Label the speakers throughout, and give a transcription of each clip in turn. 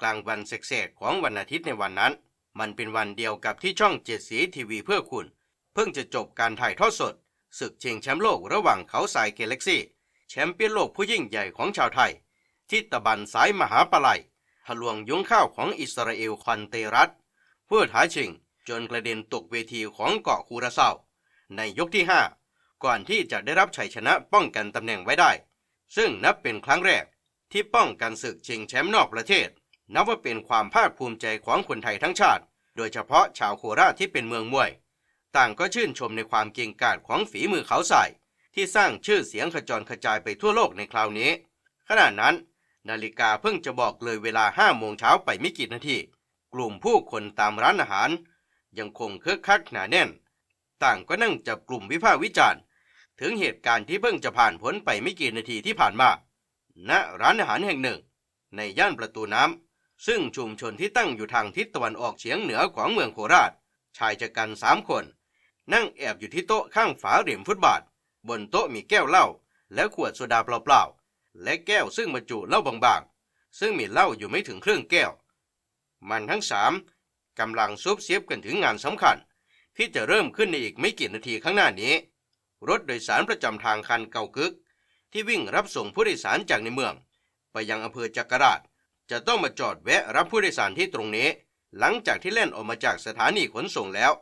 Speaker 1: กลางวันแสกๆของวันอาทิตย์ในวันนั้น มันเป็นวันเดียวกับที่ช่องเจ็ดสีทีวีเพื่อคุณ เพิ่งจะจบการถ่ายทอดสดศึกชิงแชมป์โลกระหว่างเขาสายเกเล็กซี่ แชมเปี้ยนโลกผู้ยิ่งใหญ่ของชาวไทย ที่ตะบันสายมหาปลัยทะลวงยุ้งข้าวของอิสราเอลควันเตรัสผู้ท้าชิงจนกระเด็นตกเวทีของเกาะคูราเซาในยกที่ 5 ก่อนที่จะได้รับชัยชนะป้องกันตำแหน่งไว้ได้ ซึ่งนับเป็นครั้งแรกที่ป้องกันศึกชิงแชมป์นอกประเทศ นับว่าเป็นความภาคภูมิใจของคนไทยทั้งชาติ โดยเฉพาะชาวโคราชที่เป็นเมืองมวย ต่างก็ชื่นชมในความเก่งกาจของฝีมือเขาใส่ที่สร้างชื่อเสียงขจรกระจายไปทั่วโลกในคราวนี้ ขณะนั้น นาฬิกาเพิ่งจะบอกเลยเวลาห้าโมงเช้าไปไม่กี่นาที กลุ่มผู้คนตามร้านอาหาร ยังคงคึกคักหนาแน่น ต่างก็นั่งจับกลุ่มวิพากษ์วิจารณ์ ถึงเหตุการณ์ที่เพิ่งจะผ่านพ้นไปไม่กี่นาทีที่ผ่านมาณร้านอาหารแห่งหนึ่ง ในย่านประตูน้ำ ซึ่งชุมชนที่ตั้งอยู่ทางทิศตะวันออกเฉียงเหนือของเมืองโคราช ชายชะกันสามคน นั่งแอบอยู่ที่โต๊ะข้างฝาเหลี่ยมฟุตบาท บนโต๊ะมีแก้วเหล้าและขวดโซดาเปล่าๆ และแก้วซึ่งบรรจุเหล้าบางๆ ซึ่งมีเหล้าอยู่ไม่ถึงครึ่งแก้ว มันทั้งสามกำลังซุบเซียบกันถึงงานสำคัญ ที่จะเริ่มขึ้นในอีกไม่กี่นาทีข้างหน้านี้ รถโดยสารประจำทางคันเก่ากึก ที่วิ่งรับส่งผู้โดยสารจากในเมือง ไปยังอำเภอจักราช จะต้องมาจอดแวะรับผู้โดยสารที่ตรงนี้ หลังจากที่แล่นออกมาจากสถานีขนส่งแล้ว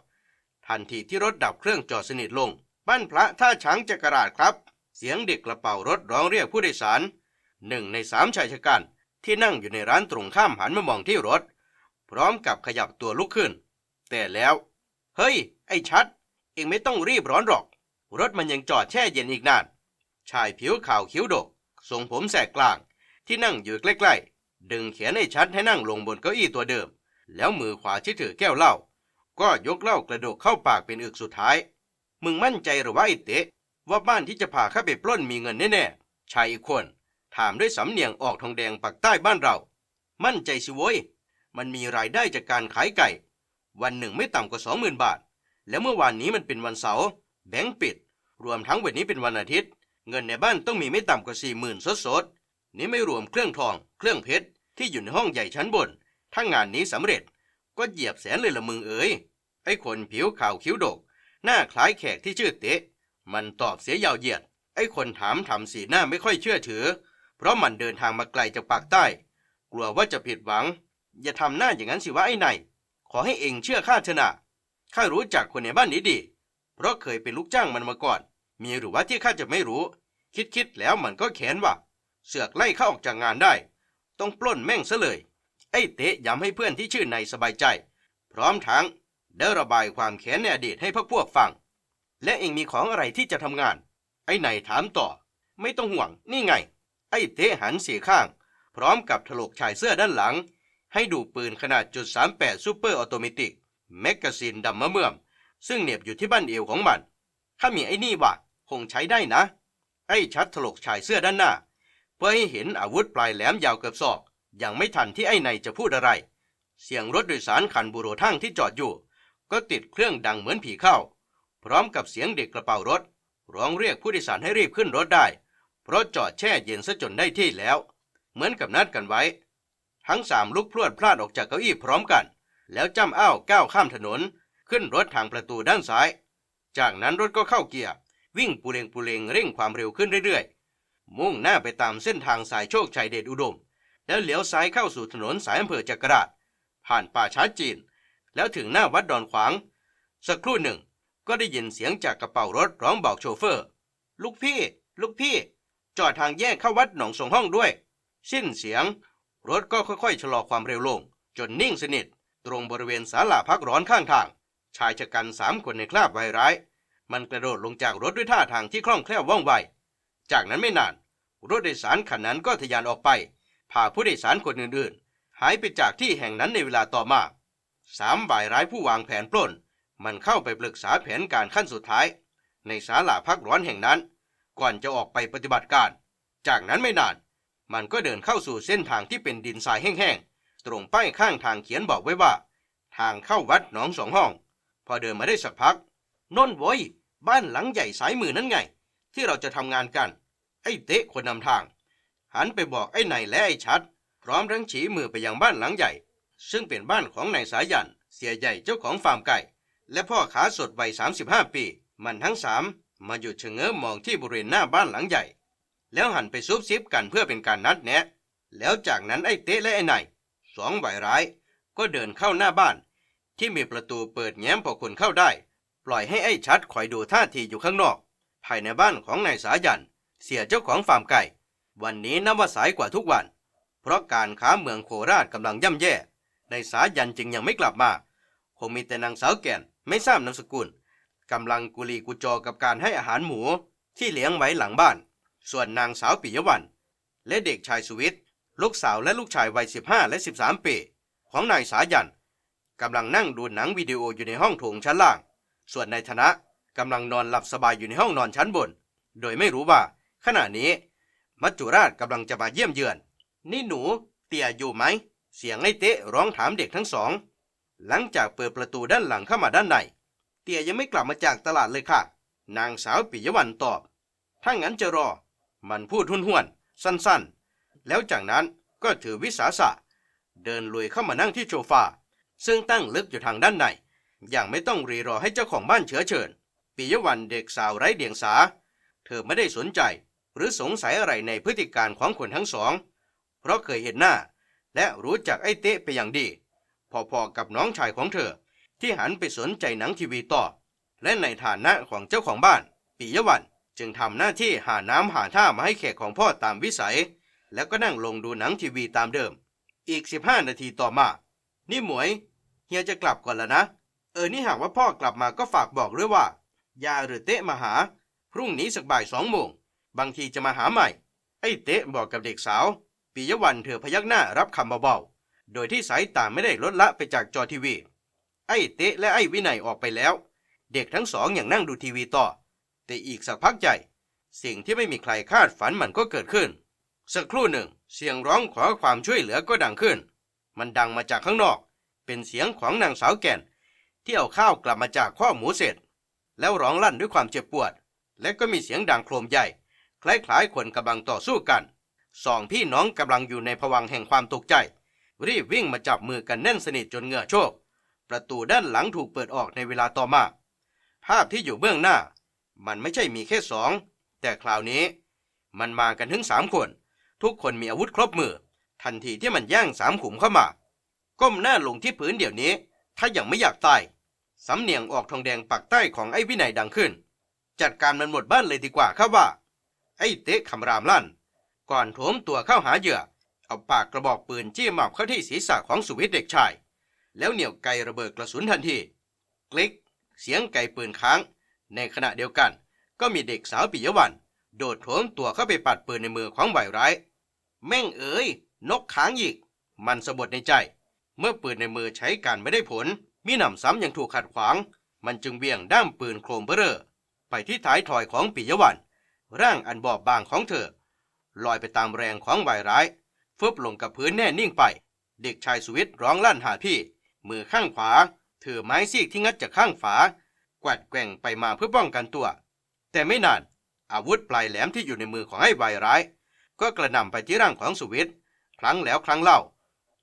Speaker 1: ทันทีที่รถดับเครื่องจอดสนิทลง บ้านพระท่าช้างจักราชครับ เสียงเด็กกระเป๋ารถร้องเรียกผู้โดยสารหนึ่งในสามชายชะกันที่นั่งอยู่ในร้านตรงข้ามหันมามองที่รถ พร้อมกับขยับตัวลุกขึ้น แต่แล้ว เฮ้ย ไอ้ชัด เองไม่ต้องรีบร้อนหรอก รถมันยังจอดแช่เย็นอีกนาน ชายผิวขาวคิ้วดกทรงผมแสกกลาง ที่นั่งอยู่ใกล้ ดึงแขนไอ้ชัดให้นั่งลงบนเก้าอี้ตัวเดิม แล้วมือขวาที่ถือแก้วเหล้าก็ยกเหล้ากระโดกเข้าปากเป็นอึกสุดท้าย มึงมั่นใจหรือว่าไอ้เตะ ว่าบ้านที่จะพาข้าไปปล้นมีเงินแน่ๆชายอีกคน ถามด้วยสำเนียงออกทองแดงปากใต้บ้านเรา มั่นใจสิโว้ยมันมีรายได้จากการขายไก่ วันหนึ่งไม่ต่ำกว่าสองหมื่นบาท แล้วเมื่อวานนี้มันเป็นวันเสาร์แบงก์ปิด รวมทั้งวันนี้เป็นวันอาทิตย์ เงินในบ้านต้องมีไม่ต่ำกว่าสี่หมื่นสดๆนี่ไม่รวมเครื่องทอง เครื่องเพชร ที่อยู่ในห้องใหญ่ชั้นบน ถ้างานนี้สำเร็จก็เหยียบแสนเลยละมึงเอ๋ยไอ้คนผิวขาวคิ้วดก หน้าคล้ายแขกที่ชื่อเตะ มันตอบเสียยาวเหยียด ไอ้คนถามทำสีหน้าไม่ค่อยเชื่อถือ เพราะมันเดินทางมาไกลจากปากใต้ กลัวว่าจะผิดหวัง อย่าทำหน้าอย่างนั้นสิวะไอ้นายขอให้เองเชื่อข้าเถอะนะข้ารู้จักคนในบ้านนี้ดี เพราะเคยเป็นลูกจ้างมันมาก่อน มีหรือว่าที่ข้าจะไม่รู้ คิดคิดๆแล้วมันก็แขนว่าเสือกไล่ข้าออกจากงานได้ ต้องปล้นแม่งซะเลย ไอ้เตะย้ำให้เพื่อนที่ชื่อนายสบายใจ พร้อมทั้งได้ระบายความแค้นในอดีตให้พวกพวกฟัง และเองมีของอะไรที่จะทำงาน ไอ้นายถามต่อ ไม่ต้องห่วงนี่ไง ไอ้เตะหันเสียข้าง พร้อมกับถลกชายเสื้อด้านหลัง ให้ดูปืนขนาดจุด38ซูเปอร์ออโตเมติกแมกกาซีนดำมะเมื่อม ซึ่งเหน็บอยู่ที่บ้านเอวของมัน ถ้ามีไอ้นี่วะคงใช้ได้นะ ไอ้ชัดถลกชายเสื้อด้านหน้า เพื่อให้เห็นอาวุธปลายแหลมยาวเกือบศอก ยังไม่ทันที่ไอ้ในจะพูดอะไร เสียงรถโดยสารคันบูโรทั้งที่จอดอยู่ ก็ติดเครื่องดังเหมือนผีเข้า พร้อมกับเสียงเด็กกระเป๋ารถ ร้องเรียกผู้โดยสารให้รีบขึ้นรถได้ เพราะจอดแช่เย็นซะจนได้ที่แล้ว เหมือนกับนัดกันไว้ ทั้งสามลุกพรวดพลาดออกจากเก้าอี้พร้อมกัน แล้วจ้ำอ้าวก้าวข้ามถนน ขึ้นรถทางประตูด้านซ้าย จากนั้นรถก็เข้าเกียร์วิ่งปูเลงปูเลงเร่งความเร็วขึ้นเรื่อยๆ มุ่งหน้าไปตามเส้นทางสายโชคชัยเดชอุดม แล้วเลี้ยวซ้ายเข้าสู่ถนนสายอำเภอจักราช ผ่านป่าช้าจีน แล้วถึงหน้าวัดดอนขวาง สักครู่หนึ่งก็ได้ยินเสียงจากกระเป๋ารถร้องบอกโชเฟอร์ ลูกพี่ ลูกพี่ จอดทางแยกเข้าวัดหนองสงห้องด้วย สิ้นเสียง รถก็ค่อยๆชะลอความเร็วลง จนนิ่งสนิท ตรงบริเวณศาลาพักร้อนข้างทาง ชายชะกันสามคนในคราบวายร้าย มันกระโดดลงจากรถด้วยท่าทางที่คล่องแคล่วว่องไว จากนั้นไม่นาน รถโดยสารคันนั้นก็ทะยานออกไป พาผู้โดยสารคนอื่นๆ หายไปจากที่แห่งนั้นในเวลาต่อมาสามบ่ายร้ายผู้วางแผนปล้น มันเข้าไปปรึกษาแผนการขั้นสุดท้าย ในศาลาพักร้อนแห่งนั้น ก่อนจะออกไปปฏิบัติการ จากนั้นไม่นาน มันก็เดินเข้าสู่เส้นทางที่เป็นดินทรายแห้งๆ ตรงป้ายข้างทางเขียนบอกไว้ว่า ทางเข้าวัดหนองสองห้อง พอเดินมาได้สักพักนนโวยบ้านหลังใหญ่สายมือนั่นไง ที่เราจะทำงานกัน ไอ้เตะคนนำทาง หันไปบอกไอ้ไหนและไอ้ชัด พร้อมทั้งฉีมือไปยังบ้านหลังใหญ่ ซึ่งเป็นบ้านของนายสายัน เสียใหญ่เจ้าของฟาร์มไก่ และพ่อขาสดวัย35 ปี มันทั้งสามมาหยุดชะเง้อมองที่บริเวณหน้าบ้านหลังใหญ่ แล้วหันไปซุบซิบกันเพื่อเป็นการนัดแนะ แล้วจากนั้นไอ้เตะและไอ้นายสองใบร้าย ก็เดินเข้าหน้าบ้าน ที่มีประตูเปิดแง้มพอคนเข้าได้ ปล่อยให้ไอ้ชัดคอยดูท่าทีอยู่ข้างนอก ภายในบ้านของนายสายัน เสียเจ้าของฟาร์มไก่ วันนี้นับว่าสายกว่าทุกวัน เพราะการค้าเมืองโคราชกำลังย่ำแย่นายสายันจึงยังไม่กลับมา คงมีแต่นางสาวแก่นไม่ทราบนามสกุลกำลังกุลีกุจอกับการให้อาหารหมูที่เลี้ยงไว้หลังบ้าน ส่วนนางสาวปิยวัน และเด็กชายสุวิทย์ลูกสาวและลูกชายวัย 15 และ 13 ปี ของนายสายันกำลังนั่งดูหนังวิดีโออยู่ในห้องโถงชั้นล่าง ส่วนนายธนะ กำลังนอนหลับสบายอยู่ในห้องนอนชั้นบน โดยไม่รู้ว่า ขณะนี้ มัจจุราชกำลังจะมาเยี่ยมเยือน นี่หนูเตี่ยอยู่ไหม เสียงไอ้เตะร้องถามเด็กทั้งสอง หลังจากเปิดประตูด้านหลังเข้ามาด้านใน เตี่ยยังไม่กลับมาจากตลาดเลยค่ะ นางสาวปิยวันตอบ ถ้างั้นจะรอ มันพูดห้วนๆสั้นๆ แล้วจากนั้นก็ถือวิสาสะ เดินลุยเข้ามานั่งที่โซฟาซึ่งตั้งลึกอยู่ทางด้านใน อย่างไม่ต้องรีรอให้เจ้าของบ้านเชื้อเชิญ ปิยวันเด็กสาวไร้เดียงสา เธอไม่ได้สนใจ หรือสงสัยอะไรในพฤติการของคนทั้งสอง เพราะเคยเห็นหน้า และรู้จักไอ้เต๊ะไปอย่างดี พอๆกับน้องชายของเธอ ที่หันไปสนใจหนังทีวีต่อ และในฐานะของเจ้าของบ้าน ปิยวันจึงทำหน้าที่หาน้ำหาท่ามาให้แขกของพ่อตามวิสัย แล้วก็นั่งลงดูหนังทีวีตามเดิม อีก 15 นาทีต่อมา นี่หมวย เฮียจะกลับก่อนแล้วนะ เออ นี่หากว่าพ่อกลับมาก็ฝากบอกด้วยว่า ยาหรือเตะมาหา พรุ่งนี้สักบ่ายสองโมง บางทีจะมาหาใหม่ ไอ้เตะบอกกับเด็กสาวปิยวันเธอพยักหน้ารับคำเบาๆ โดยที่สายตาไม่ได้ลดละไปจากจอทีวี ไอ้เตะและไอ้วินัยออกไปแล้ว เด็กทั้งสองอย่างนั่งดูทีวีต่อ แต่อีกสักพักใหญ่ สิ่งที่ไม่มีใครคาดฝันมันก็เกิดขึ้น สักครู่หนึ่ง เสียงร้องขอความช่วยเหลือก็ดังขึ้น มันดังมาจากข้างนอก เป็นเสียงของนางสาวแก่น ที่เอาข้าวกลับมาจากข้อหมูเสร็จ แล้วร้องลั่นด้วยความเจ็บปวด และก็มีเสียงดังโครมใหญ่ คล้ายๆคนกำลังต่อสู้กันสองพี่น้องกำลังอยู่ในภวังแห่งความตกใจ รีบวิ่งมาจับมือกันแน่นสนิทจนเหงื่อโชก ประตูด้านหลังถูกเปิดออกในเวลาต่อมา ภาพที่อยู่เบื้องหน้า มันไม่ใช่มีแค่สอง แต่คราวนี้ มันมากันถึงสามคน ทุกคนมีอาวุธครบมือ ทันทีที่มันย่างสามขุมเข้ามา ก้มหน้าลงที่พื้นเดี๋ยวนี้ ถ้ายังไม่อยากตาย สำเนียงออกทองแดงปักใต้ของไอ้วินัยดังขึ้น จัดการมันหมดบ้านเลยดีกว่าครับว่า ไอ้เตะคำรามลั่น ก่อนโถมตัวเข้าหาเหยื่อ เอาปากกระบอกปืนจี้หมับเข้าที่ศีรษะของสุวิทย์เด็กชาย แล้วเหนี่ยวไกระเบิดกระสุนทันทีคลิก เสียงไก่ปืนค้าง ในขณะเดียวกัน ก็มีเด็กสาวปิยวัน โดดโถมตัวเข้าไปปัดปืนในมือของใบร้าย แม่งเอ๋ยนกค้างอีกมันสะบดในใจ เมื่อปืนในมือใช้การไม่ได้ผล มีหนำซ้ำยังถูกขัดขวาง มันจึงเบี่ยงด้ามปืนโครมเบ้อเร่ไปที่ท้ายถอยของปิยวัน ร่างอันบอบบางของเธอ ลอยไปตามแรงของใบร้าย ฟึบลงกับพื้นแน่นิ่งไป เด็กชายสวิตร้องลั่นหาพี่ มือข้างขวาถือไม้ซีกที่งัดจากข้างฝา กวัดแกว่งไปมาเพื่อป้องกันตัว แต่ไม่นาน อาวุธปลายแหลมที่อยู่ในมือของไอ้ใบร้าย ก็กระหน่ำไปที่ร่างของสุวิทย์ครั้งแล้วครั้งเล่า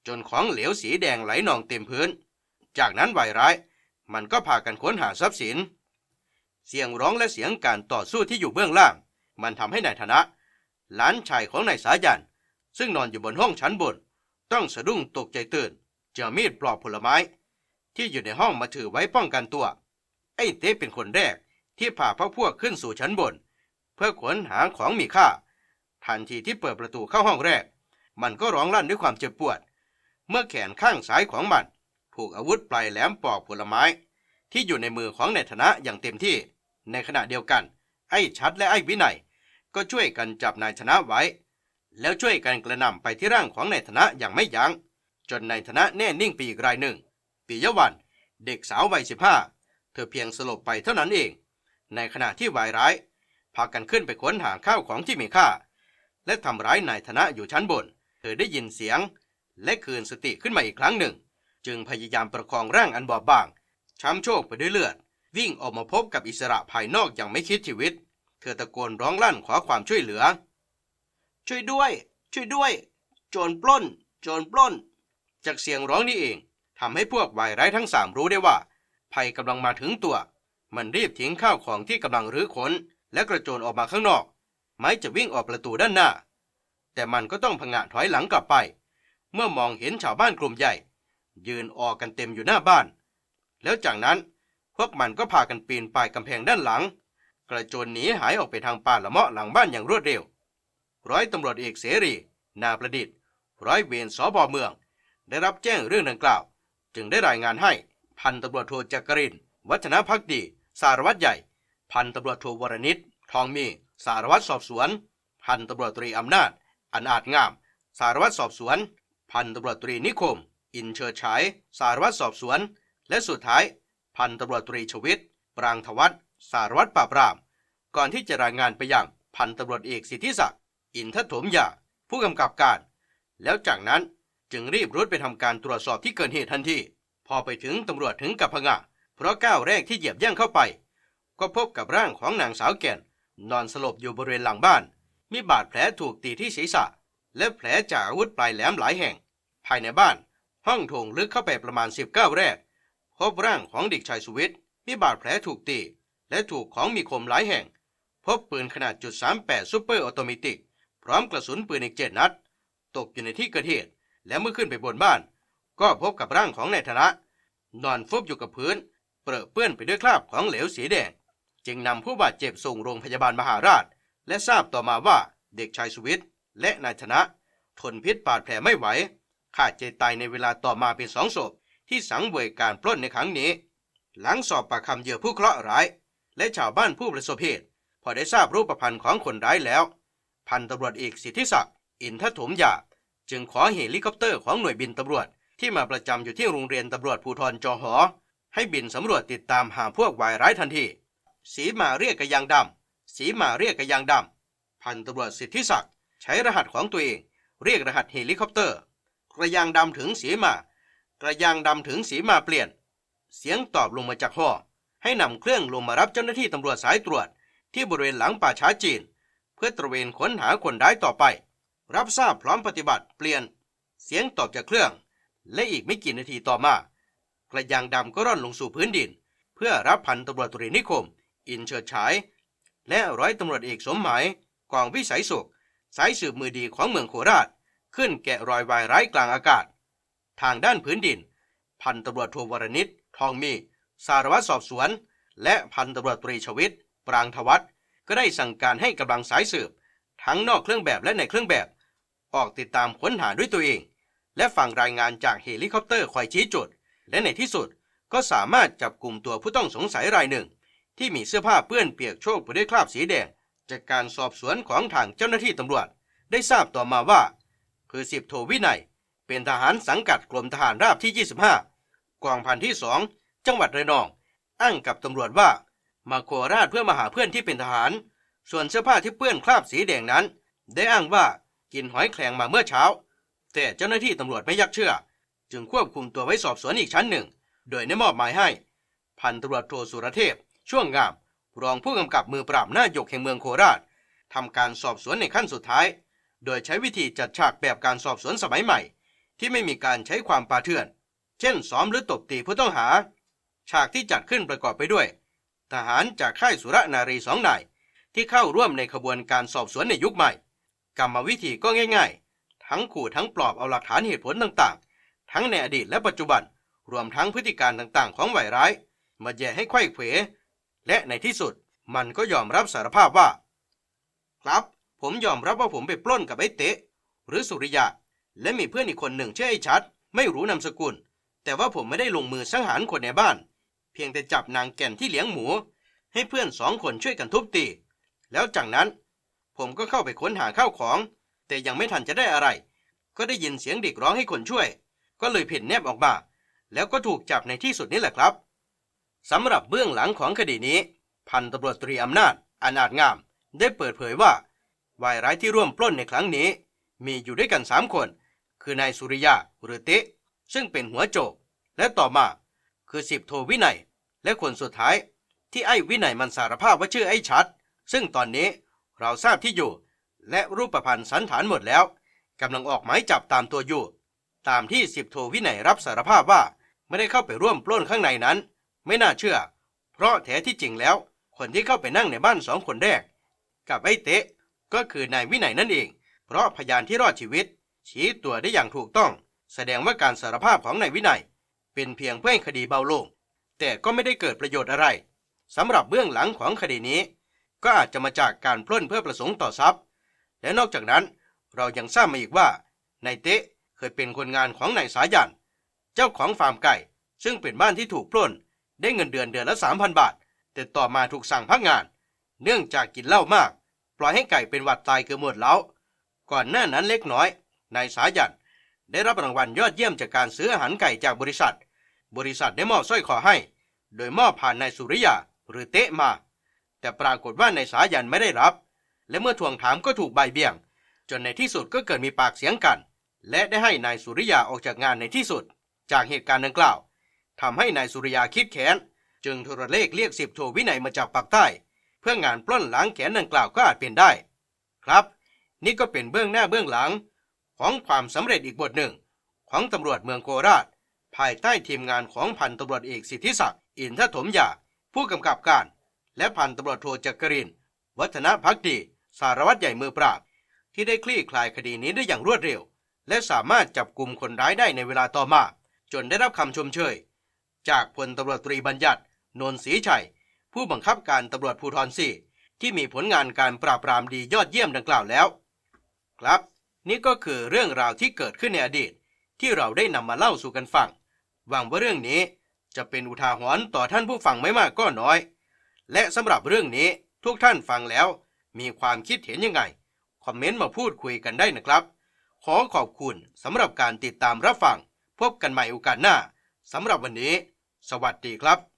Speaker 1: จนของเหลวสีแดงไหลนองเต็มพื้น จากนั้นใบร้าย มันก็พากันค้นหาทรัพย์สิน เสียงร้องและเสียงการต่อสู้ที่อยู่เบื้องล่าง มันทำให้นายธนะ หลานชายของนายสายัน ซึ่งนอนอยู่บนห้องชั้นบน ต้องสะดุ้งตกใจตื่น เจอมีดปลอกผลไม้ ที่อยู่ในห้องมาถือไว้ป้องกันตัว ไอ้เต้เป็นคนแรกที่พาพวกพวกขึ้นสู่ชั้นบน เพื่อขนหาของมีค่า ทันทีที่เปิดประตูเข้าห้องแรก มันก็ร้องลั่นด้วยความเจ็บปวด เมื่อแขนข้างซ้ายของมัน ถูกอาวุธปลายแหลมปอกผลไม้ ที่อยู่ในมือของนายธนะอย่างเต็มที่ ในขณะเดียวกัน ไอ้ชัดและไอ้วินัย ก็ช่วยกันจับนายธนะไว้ แล้วช่วยกันกระหน่ำไปที่ร่างของนายธนะอย่างไม่ยัง้ง จนนายธนะแน่นิ่งไปอีกรายหนึ่งปิยวันเด็กสาววัยสิบห้าเธอเพียงสลบไปเท่านั้นเอง ในขณะที่วายร้ายพากันขึ้นไปค้นหาข้าวของที่มีค่า และทำร้ายนายธนะอยู่ชั้นบน เธอได้ยินเสียง และคืนสติขึ้นมาอีกครั้งหนึ่ง จึงพยายามประคองร่างอันบอบบาง ช้ำโชคไปด้วยเลือด วิ่งออกมาพบกับอิสระภายนอกอย่างไม่คิดชีวิต เธอตะโกนร้องลั่นขอความช่วยเหลือ ช่วยด้วย ช่วยด้วย โจรปล้น โจรปล้น จากเสียงร้องนี้เองทำให้พวกวายร้ายทั้งสามรู้ได้ว่า ภัยกำลังมาถึงตัว มันรีบทิ้งข้าวของที่กำลังรื้อขน และกระโจนออกมาข้างนอก ไม้จะวิ่งออกประตูด้านหน้า แต่มันก็ต้องพงะถอยหลังกลับไป เมื่อมองเห็นชาวบ้านกลุ่มใหญ่ ยืนออกกันเต็มอยู่หน้าบ้าน แล้วจากนั้นพวกมันก็พากันปีนป่ายกำแพงด้านหลัง กระโจนหนีหายออกไปทางป่าละเมาะหลังบ้านอย่างรวดเร็ว ร้อยตำรวจเอกเสรี นาประดิษฐ์ ร้อยเวรสบเมือง ได้รับแจ้งเรื่องดังกล่าว จึงได้รายงานให้พันตำรวจโทจักรินวัฒนพักดี สารวัตรใหญ่ พันตำรวจโทวรนิตทองมีสารวัตรสอบสวน พันตำรวจตรีอำนาจ อันอาจงาม สารวัตรสอบสวน พันตำรวจตรีนิคม อินเชิดฉาย สารวัตรสอบสวน และสุดท้าย พันตำรวจตรีชวิต ปรางทวัฒน์สารวัตรปราบปราม ก่อนที่จะรายงานไปยังพันตำรวจเอกสิทธิศักดิ์ อินทถมยา ผู้กำกับการ แล้วจากนั้นจึงรีบรุดไปทำการตรวจสอบที่เกิดเหตุทันที พอไปถึงตำรวจถึงกับพงะ เพราะก้าวแรกที่เหยียบย่างเข้าไป ก็พบกับร่างของนางสาวแก่น นอนสลบอยู่บริเวณหลังบ้าน มีบาดแผลถูกตีที่ศีรษะ และแผลจากอาวุธปลายแหลมหลายแห่ง ภายในบ้าน ห้องโถงลึกเข้าไปประมาณ10ก้าแรก พบร่างของเด็กชายสุวิทย์มีบาดแผลถูกตี และถูกของมีคมหลายแห่ง พบปืนขนาดจุด38ซูเปอร์ออโตเมติก พร้อมกระสุนปืนอีกเจ็ดนัด ตกอยู่ในที่เกิดเหตุ และเมื่อขึ้นไปบนบ้าน ก็พบกับร่างของนายธนะ นอนฟุบอยู่กับพื้น เปรอะเปื้อนไปด้วยคราบของเหลวสีแดง จึงนำผู้บาดเจ็บส่งโรงพยาบาลมหาราช และทราบต่อมาว่าเด็กชายสุวิทย์และนายธนะ ทนพิษบาดแผลไม่ไหว ขาดใจตายในเวลาต่อมาเป็นสองศพที่สังเวยการปล้นในครั้งนี้ หลังสอบปากคำเหยื่อผู้เคราะห์ร้าย และชาวบ้านผู้ประสบเหตุ พอได้ทราบรูปพรรณของคนร้ายแล้ว พันตำรวจเอกสิทธิศักดิ์อินทถมยาจึงขอเฮลิคอปเตอร์ของหน่วยบินตำรวจที่มาประจำอยู่ที่โรงเรียนตำรวจภูธรจอหอ ให้บินสำรวจติดตามหาพวกวายร้ายทันที สีมาเรียกกระยางดำสีมาเรียกกระยางดำพันตำรวจสิทธิศักดิ์ใช้รหัสของตัวเอง เรียกรหัสเฮลิคอปเตอร์ ระยางดำถึงสีมากระยางดำถึงสีมาเปลี่ยน เสียงตอบลงมาจากห้อให้นำเครื่องลงมารับเจ้าหน้าที่ตำรวจสายตรวจ ที่บริเวณหลังป่าช้าจีน เพื่อตระเวนค้นหาคนร้ายต่อไป รับทราบพร้อมปฏิบัติเปลี่ยน เสียงตอบจากเครื่อง และอีกไม่กี่นาทีต่อมา กระยางดำก็ร่อนลงสู่พื้นดิน เพื่อรับพันตำรวจตรีนิคม อินเฉิดฉาย และร้อยตำรวจเอกสมหมายกองวิสัยสุข สายสืบมือดีของเมืองโคราช ขึ้นแกะรอยวายร้ายกลางอากาศ ทางด้านพื้นดิน พันตำรวจโทวรนิตทองมี สารวัตรสอบสวน และพันตำรวจตรีชวิต ปรางทวัฒน์ก็ได้สั่งการให้กำลังสายสืบ ทั้งนอกเครื่องแบบและในเครื่องแบบ ออกติดตามค้นหาด้วยตัวเอง และฟังรายงานจากเฮลิคอปเตอร์คอยชี้จุด และในที่สุดก็สามารถจับกลุ่มตัวผู้ต้องสงสัยรายหนึ่ง ที่มีเสื้อผ้าเปื้อนเปียกโชกไปด้วยคราบสีแดง จากการสอบสวนของทางเจ้าหน้าที่ตำรวจ ได้ทราบต่อมาว่า คือสิบโทวินัย เป็นทหารสังกัดกรมทหารราบที่ 25 กองพันที่2จังหวัดระนอง อ้างกับตำรวจว่า มาโคราชเพื่อมาหาเพื่อนที่เป็นทหาร ส่วนเสื้อผ้าที่เปื้อนคราบสีแดงนั้น ได้อ้างว่ากินหอยแครงมาเมื่อเช้า แต่เจ้าหน้าที่ตำรวจไม่ยักเชื่อ จึงควบคุมตัวไว้สอบสวนอีกชั้นหนึ่ง โดยได้มอบหมายให้ พันตำรวจโทสุรเทพ ช่วงงาม รองผู้กำกับมือปราบหน้าหยกแห่งเมืองโคราชทำการสอบสวนในขั้นสุดท้าย โดยใช้วิธีจัดฉากแบบการสอบสวนสมัยใหม่ ที่ไม่มีการใช้ความปาเถื่อน เช่นซ้อมหรือตบตีผู้ต้องหา ฉากที่จัดขึ้นประกอบไปด้วย ทหารจากค่ายสุรนารีสองนายที่เข้าร่วมในขบวนการสอบสวนในยุคใหม่ กรรมวิธีก็ง่าย ๆ ทั้งขู่ทั้งปลอบเอาหลักฐานเหตุผลต่างๆ ทั้งในอดีตและปัจจุบัน รวมทั้งพฤติการต่างๆ ของไหวร้าย มาแย่ให้ไข้เขวและในที่สุดมันก็ยอมรับสารภาพว่า ครับ ผมยอมรับว่าผมไปปล้นกับไอ้เตะ หรือสุริยะ และมีเพื่อนอีกคนหนึ่งชื่อไอ้ชัด ไม่รู้นามสกุล แต่ว่าผมไม่ได้ลงมือสังหารคนในบ้าน เพียงแต่จับนางแก่นที่เลี้ยงหมู ให้เพื่อนสองคนช่วยกันทุบตี แล้วจากนั้น ผมก็เข้าไปค้นหาข้าวของ แต่ยังไม่ทันจะได้อะไร ก็ได้ยินเสียงเด็กร้องให้คนช่วย ก็เลยเพ่นแนบออกมาแล้วก็ถูกจับในที่สุดนี่แหละครับสำหรับเบื้องหลังของคดีนี้ พันตำรวจตรีอำนาจอนาจงาม ได้เปิดเผยว่า วายร้ายที่ร่วมปล้นในครั้งนี้ มีอยู่ด้วยกันสามคน คือนายสุริยาหรือเตะซึ่งเป็นหัวโจก และต่อมา คือสิบโทวินัย และคนสุดท้าย ที่ไอ้วินัยมันสารภาพว่าชื่อไอ้ชัด ซึ่งตอนนี้เราทราบที่อยู่ และรูปพรรณสันฐานหมดแล้วกำลังออกหมายจับตามตัวอยู่ ตามที่สิบโทวินัยรับสารภาพว่าไม่ได้เข้าไปร่วมปล้นข้างในนั้น ไม่น่าเชื่อ เพราะแท้ที่จริงแล้ว คนที่เข้าไปนั่งในบ้านสองคนแรก กับไอ้เตะ ก็คือนายวินัยนั่นเอง เพราะพยานที่รอดชีวิต ชี้ตัวได้อย่างถูกต้อง แสดงว่าการสารภาพของนายวินัย เป็นเพียงเพื่อให้คดีเบาลง แต่ก็ไม่ได้เกิดประโยชน์อะไรสำหรับเบื้องหลังของคดีนี้ ก็อาจจะมาจากการปล้นเพื่อประสงค์ต่อทรัพย์ และนอกจากนั้นเรายังทราบมาอีกว่านายเตะเคยเป็นคนงานของนายสายัน เจ้าของฟาร์มไก่ ซึ่งเป็นบ้านที่ถูกปล้น ได้เงินเดือนเดือนละ 3,000 บาท แต่ต่อมาถูกสั่งพักงาน เนื่องจากกินเหล้ามาก ปล่อยให้ไก่เป็นหวัดตายเกือบหมดแล้ว ก่อนหน้านั้นเล็กน้อย นายสายันได้รับรางวัลยอดเยี่ยมจากการซื้ออาหารไก่จากบริษัท บริษัทได้มอบสร้อยคอให้ โดยมอบผ่านนายสุริยาหรือเตะมา แต่ปรากฏว่านายสายันไม่ได้รับ และเมื่อทวงถามก็ถูกใบเบี่ยง จนในที่สุดก็เกิดมีปากเสียงกัน และได้ให้นายสุริยาออกจากงานในที่สุด จากเหตุการณ์ดังกล่าวทำให้นายสุริยาคิดแค้น จึงโทรเลขเรียกสิบโทวินัยมาจากปากใต้ เพื่องานปล้นล้างแขนดังกล่าวก็อาจเป็นได้ ครับ นี่ก็เป็นเบื้องหน้าเบื้องหลัง ของความสำเร็จอีกบทหนึ่ง ของตำรวจเมืองโคราช ภายใต้ทีมงานของพันตำรวจเอกสิทธิศักดิ์อินทถมยา ผู้กำกับการ และพันตำรวจโทจักริน วัฒนพักดี สารวัตรใหญ่มือปราบ ที่ได้คลี่คลายคดีนี้ได้อย่างรวดเร็ว และสามารถจับกลุ่มคนร้ายได้ในเวลาต่อมา จนได้รับคำชมเชย จากพลตำรวจตรีบัญญัติ นนทศรีชัย ผู้บังคับการตำรวจภูธรสี่ที่มีผลงานการปราบปรามดียอดเยี่ยมดังกล่าวแล้ว ครับ นี่ก็คือเรื่องราวที่เกิดขึ้นในอดีต ที่เราได้นำมาเล่าสู่กันฟังหวังว่าเรื่องนี้จะเป็นอุทาหรณ์ต่อท่านผู้ฟังไม่มากก็น้อย และสำหรับเรื่องนี้ทุกท่านฟังแล้ว มีความคิดเห็นยังไง คอมเมนต์มาพูดคุยกันได้นะครับ ขอขอบคุณสำหรับการติดตามรับฟัง พบกันใหม่โอกาสหน้าสำหรับวันนี้ สวัสดีครับ